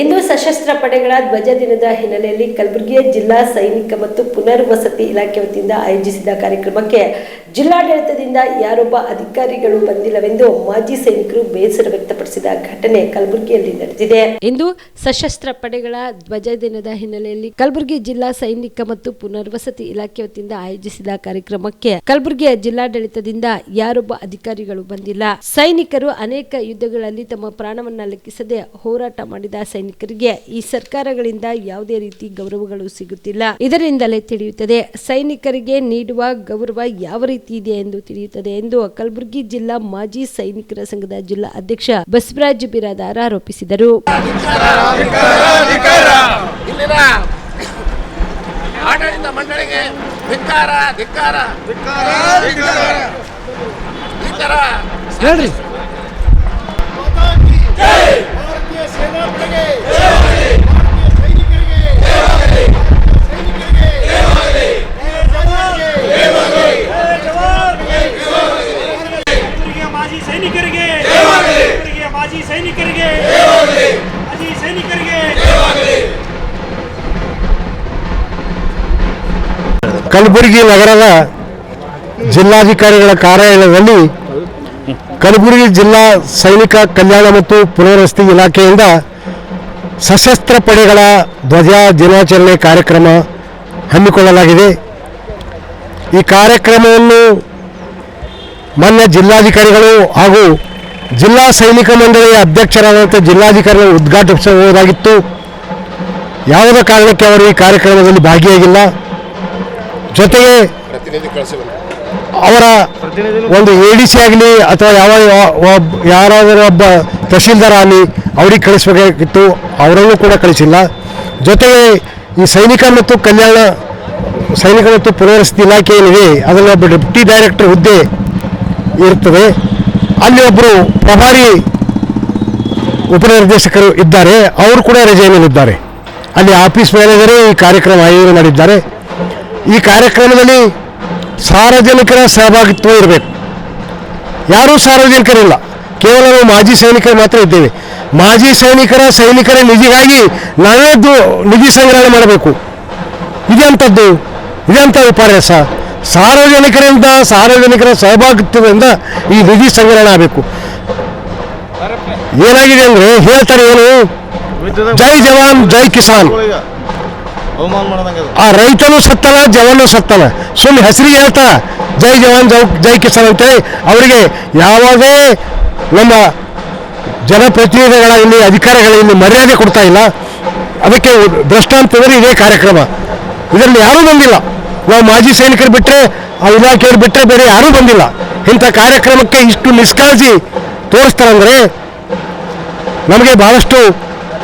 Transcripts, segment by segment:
ಇಂದು ಸಶಸ್ತ್ರ ಪಡೆಗಳ ಧ್ವಜ ದಿನದ ಹಿನ್ನೆಲೆಯಲ್ಲಿ ಕಲಬುರಗಿಯ ಜಿಲ್ಲಾ ಸೈನಿಕ ಮತ್ತು ಪುನರ್ವಸತಿ ಇಲಾಖೆ ವತಿಯಿಂದ ಆಯೋಜಿಸಿದ ಕಾರ್ಯಕ್ರಮಕ್ಕೆ ಜಿಲ್ಲಾಡಳಿತದಿಂದ ಯಾರೊಬ್ಬ ಅಧಿಕಾರಿಗಳು ಬಂದಿಲ್ಲವೆಂದು ಮಾಜಿ ಸೈನಿಕರು ಬೇಸರ ವ್ಯಕ್ತಪಡಿಸಿದ ಘಟನೆ ಕಲಬುರಗಿಯಲ್ಲಿ ನಡೆದಿದೆ. ಇಂದು ಸಶಸ್ತ್ರ ಪಡೆಗಳ ಧ್ವಜ ದಿನದ ಹಿನ್ನೆಲೆಯಲ್ಲಿ ಕಲಬುರಗಿ ಜಿಲ್ಲಾ ಸೈನಿಕ ಮತ್ತು ಪುನರ್ವಸತಿ ಇಲಾಖೆ ವತಿಯಿಂದ ಆಯೋಜಿಸಿದ ಕಾರ್ಯಕ್ರಮಕ್ಕೆ ಕಲಬುರಗಿಯ ಜಿಲ್ಲಾಡಳಿತದಿಂದ ಯಾರೊಬ್ಬ ಅಧಿಕಾರಿಗಳು ಬಂದಿಲ್ಲ. ಸೈನಿಕರು ಅನೇಕ ಯುದ್ಧಗಳಲ್ಲಿ ತಮ್ಮ ಪ್ರಾಣವನ್ನ ಲೆಕ್ಕಿಸದೆ ಹೋರಾಟ ಮಾಡಿದ ಸೈನಿಕರಿಗೆ ಈ ಸರ್ಕಾರಗಳಿಂದ ಯಾವುದೇ ರೀತಿ ಗೌರವಗಳು ಸಿಗುತ್ತಿಲ್ಲ. ಇದರಿಂದಲೇ ತಿಳಿಯುತ್ತದೆ ಸೈನಿಕರಿಗೆ ನೀಡುವ ಗೌರವ ಯಾವ ರೀತಿ ಇದೆ ಎಂದು ತಿಳಿಯುತ್ತದೆ ಎಂದು ಕಲಬುರಗಿ ಜಿಲ್ಲಾ ಮಾಜಿ ಸೈನಿಕರ ಸಂಘದ ಜಿಲ್ಲಾ ಅಧ್ಯಕ್ಷ ಬಸವರಾಜ್ ಬಿರಾದಾರ್ ಆರೋಪಿಸಿದರು. ಇಲ್ಲಿನ ಆಡಳಿತ ಮಂಡಳಿಗೆ ಧಿಕ್ಕಾರ ಧಿಕ್ಕಾರ ಈ ತರ ಹೇಳ್ರಿ. ಭಾರತೀಯ ಸೇನಾ ಸೈನಿಕರಿಗೆ ಅತಿ ಸೈನಿಕರಿಗೆ. ಕಲಬುರಗಿ ನಗರದ ಜಿಲ್ಲಾಧಿಕಾರಿಗಳ ಕಾರ್ಯಾಲಯದಲ್ಲಿ ಕಲಬುರಗಿ ಜಿಲ್ಲಾ ಸೈನಿಕ ಕಲ್ಯಾಣ ಮತ್ತು ಪುನರ್ವಸತಿ ಇಲಾಖೆಯಿಂದ ಸಶಸ್ತ್ರ ಪಡೆಗಳ ಧ್ವಜ ದಿನಾಚರಣೆ ಕಾರ್ಯಕ್ರಮ ಹಮ್ಮಿಕೊಳ್ಳಲಾಗಿದೆ. ಈ ಕಾರ್ಯಕ್ರಮವನ್ನು ಮಾನ್ಯ ಜಿಲ್ಲಾಧಿಕಾರಿಗಳು ಹಾಗೂ ಜಿಲ್ಲಾ ಸೈನಿಕ ಮಂಡಳಿಯ ಅಧ್ಯಕ್ಷರಾದಂಥ ಜಿಲ್ಲಾಧಿಕಾರಿಗಳು ಉದ್ಘಾಟಿಸಬಹುದಾಗಿತ್ತು ಯಾವುದೇ ಕಾರಣಕ್ಕೆ ಅವರು ಈ ಕಾರ್ಯಕ್ರಮದಲ್ಲಿ ಭಾಗಿಯಾಗಿಲ್ಲ. ಜೊತೆಗೆ ಅವರ ಒಂದು ಎ ಡಿ ಸಿ ಆಗಲಿ ಅಥವಾ ಯಾವ ಯಾರಾದರೂ ಒಬ್ಬ ತಹಶೀಲ್ದಾರ್ ಆಗಲಿ ಅವ್ರಿಗೆ ಕಳಿಸಬೇಕಾಗಿತ್ತು. ಅವರನ್ನು ಕೂಡ ಕಳಿಸಿಲ್ಲ. ಜೊತೆಗೆ ಈ ಸೈನಿಕ ಮತ್ತು ಕಲ್ಯಾಣ, ಸೈನಿಕ ಮತ್ತು ಪುನರ್ವಸತಿ ಇಲಾಖೆ ಏನಿದೆ ಅದರಲ್ಲಿ ಒಬ್ಬ ಡೆಪ್ಟಿ ಡೈರೆಕ್ಟರ್ ಹುದ್ದೆ ಇರ್ತದೆ ಅಲ್ಲಿ ಒಬ್ಬರು ಪ್ರಭಾರಿ ಉಪನಿರ್ದೇಶಕರು ಇದ್ದಾರೆ. ಅವರು ಕೂಡ ರಜೆ ಮೇಲಿದ್ದಾರೆ ಅಲ್ಲಿ ಆಫೀಸ್ ಮ್ಯಾನೇಜರೇ ಈ ಕಾರ್ಯಕ್ರಮ ಆಯೋಜನೆ ಮಾಡಿದ್ದಾರೆ. ಈ ಕಾರ್ಯಕ್ರಮದಲ್ಲಿ ಸಾರ್ವಜನಿಕರ ಸಹಭಾಗಿತ್ವ ಇರಬೇಕು. ಯಾರೂ ಸಾರ್ವಜನಿಕರಿಲ್ಲ. ಕೇವಲ ನಾವು ಮಾಜಿ ಸೈನಿಕರು ಮಾತ್ರ ಇದ್ದೇವೆ. ಮಾಜಿ ಸೈನಿಕರ ಸೈನಿಕರ ನಿಧಿಗಾಗಿ ನಾವೇ ನಿಧಿ ಸಂಗ್ರಹಣೆ ಮಾಡಬೇಕು. ಇದೆಂಥದ್ದು ಇದೆಂಥ ಉಪನ್ಯಾಸ? ಸಾರ್ವಜನಿಕರಿಂದ ಸಾರ್ವಜನಿಕರ ಸಹಭಾಗಿತ್ವದಿಂದ ಈ ನಿಧಿ ಸಂಗ್ರಹಣೆ ಆಗಬೇಕು. ಏನಾಗಿದೆ ಅಂದರೆ ಹೇಳ್ತಾರೆ ಏನು? ಜೈ ಜವಾನ್, ಜೈ ಕಿಸಾನ್. ಆ ರೈತನು ಸತ್ತನ ಜವಾನು ಸತ್ತನ ಸುಮ್ಮನೆ ಹೆಸರಿಗೆ ಹೇಳ್ತಾ, ಜೈ ಜವಾನ್, ಜೈ ಜೈ ಕಿಸಾನ್ ಅಂತೇಳಿ ಅವರಿಗೆ ಯಾವುದೇ ನಮ್ಮ ಜನಪ್ರತಿನಿಧಿಗಳ ಇಲ್ಲಿ ಅಧಿಕಾರಿಗಳ ಇಲ್ಲಿ ಮರ್ಯಾದೆ ಕೊಡ್ತಾ ಇಲ್ಲ, ಅದಕ್ಕೆ ದೃಷ್ಟಾಂತದಲ್ಲಿ ಇದೇ ಕಾರ್ಯಕ್ರಮ. ಇದರಲ್ಲಿ ಯಾರೂ ಬಂದಿಲ್ಲ. ನಾವು ಮಾಜಿ ಸೈನಿಕರು ಬಿಟ್ಟರೆ ಆ ಇಲಾಖೆಯವರು ಬಿಟ್ಟರೆ ಬೇರೆ ಯಾರೂ ಬಂದಿಲ್ಲ. ಇಂಥ ಕಾರ್ಯಕ್ರಮಕ್ಕೆ ಇಷ್ಟು ನಿಷ್ಕಾಳಜಿ ತೋರಿಸ್ತಾರಂದರೆ ನಮಗೆ ಬಹಳಷ್ಟು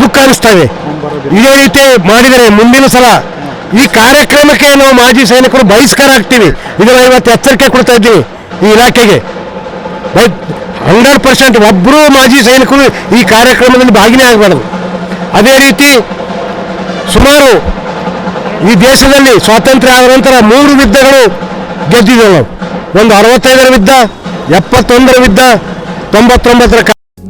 ದುಃಖ ಅನಿಸ್ತಾ ಇದೆ. ಇದೇ ರೀತಿ ಮಾಡಿದರೆ ಮುಂದಿನ ಸಲ ಈ ಕಾರ್ಯಕ್ರಮಕ್ಕೆ ನಾವು ಮಾಜಿ ಸೈನಿಕರು ಬಹಿಷ್ಕಾರ ಆಗ್ತೀವಿ. ಇದನ್ನ ಇವತ್ತು ಎಚ್ಚರಿಕೆ ಕೊಡ್ತಾ ಇದ್ದೀವಿ ಈ ಇಲಾಖೆಗೆ. ಹಂಡ್ರೆಡ್ ಪರ್ಸೆಂಟ್ ಒಬ್ಬರು ಮಾಜಿ ಸೈನಿಕರು ಈ ಕಾರ್ಯಕ್ರಮದಲ್ಲಿ ಭಾಗಿನೇ ಆಗಬಾರ್ದು. ಅದೇ ರೀತಿ ಸುಮಾರು ಈ ದೇಶದಲ್ಲಿ ಸ್ವಾತಂತ್ರ್ಯ ಆದ ನಂತರ ಮೂರು ಯುದ್ಧಗಳು ಗೆದ್ದಿದ್ದೇವೆ. ನಾವು ಒಂದು ಅರವತ್ತೈದರ ಯುದ್ಧ ಎಪ್ಪತ್ತೊಂದರ ಯುದ್ಧ ತೊಂಬತ್ತೊಂಬತ್ತರ